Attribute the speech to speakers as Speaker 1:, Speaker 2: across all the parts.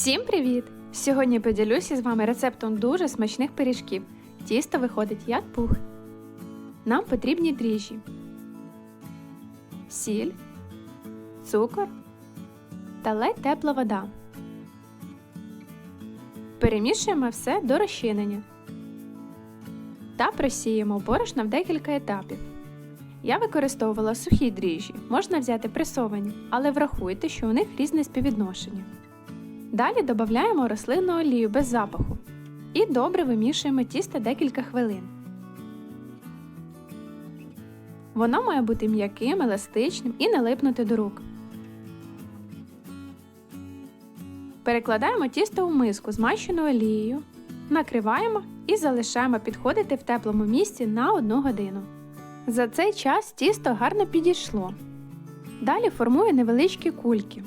Speaker 1: Всім привіт! Сьогодні поділюся з вами рецептом дуже смачних пиріжків. Тісто виходить як пух. Нам потрібні дріжджі, сіль, цукор та ледь тепла вода. Перемішуємо все до розчинення та просіємо борошна в декілька етапів. Я використовувала сухі дріжджі, можна взяти пресовані, але врахуйте, що у них різне співвідношення. Далі додаємо рослинну олію без запаху і добре вимішуємо тісто декілька хвилин. Воно має бути м'яким, еластичним і не липнути до рук. Перекладаємо тісто у миску, змащену олією, накриваємо і залишаємо підходити в теплому місці на 1 годину. За цей час тісто гарно підійшло. Далі формую невеличкі кульки.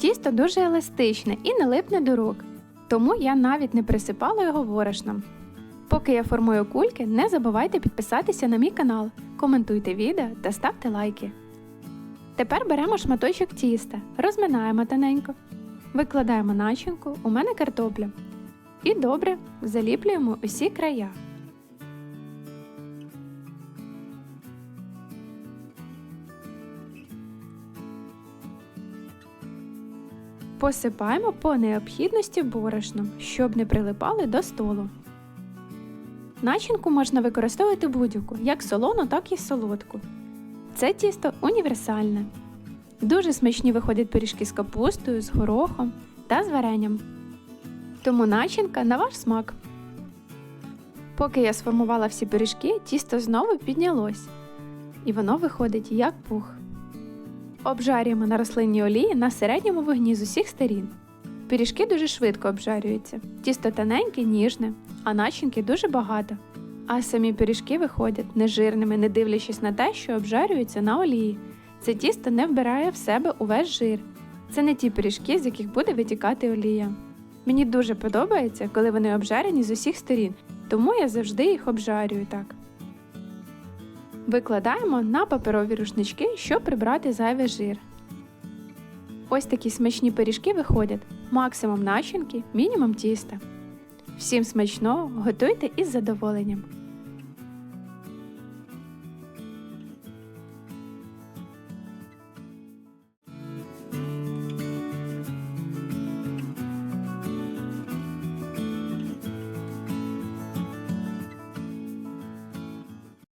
Speaker 1: Тісто дуже еластичне і не липне до рук, тому я навіть не присипала його борошном. Поки я формую кульки, не забувайте підписатися на мій канал, коментуйте відео та ставте лайки. Тепер беремо шматочок тіста, розминаємо тоненько, викладаємо начинку, у мене картопля. І добре заліплюємо усі края. Посипаємо по необхідності борошном, щоб не прилипали до столу. Начинку можна використовувати будь-яку, як солону, так і солодку. Це тісто універсальне. Дуже смачні виходять пиріжки з капустою, з горохом та з варенням. Тому начинка на ваш смак. Поки я сформувала всі пиріжки, тісто знову піднялось. І воно виходить як пух. Обжарюємо на рослинній олії на середньому вогні з усіх сторін. Пиріжки дуже швидко обжарюються. Тісто тоненьке, ніжне, а начинки дуже багато. А самі пиріжки виходять нежирними, не дивлячись на те, що обжарюються на олії. Це тісто не вбирає в себе увесь жир. Це не ті пиріжки, з яких буде витікати олія. Мені дуже подобається, коли вони обжарені з усіх сторін, тому я завжди їх обжарюю так. Викладаємо на паперові рушнички, щоб прибрати зайвий жир. Ось такі смачні пиріжки виходять. Максимум начинки, мінімум тіста. Всім смачного, готуйте із задоволенням.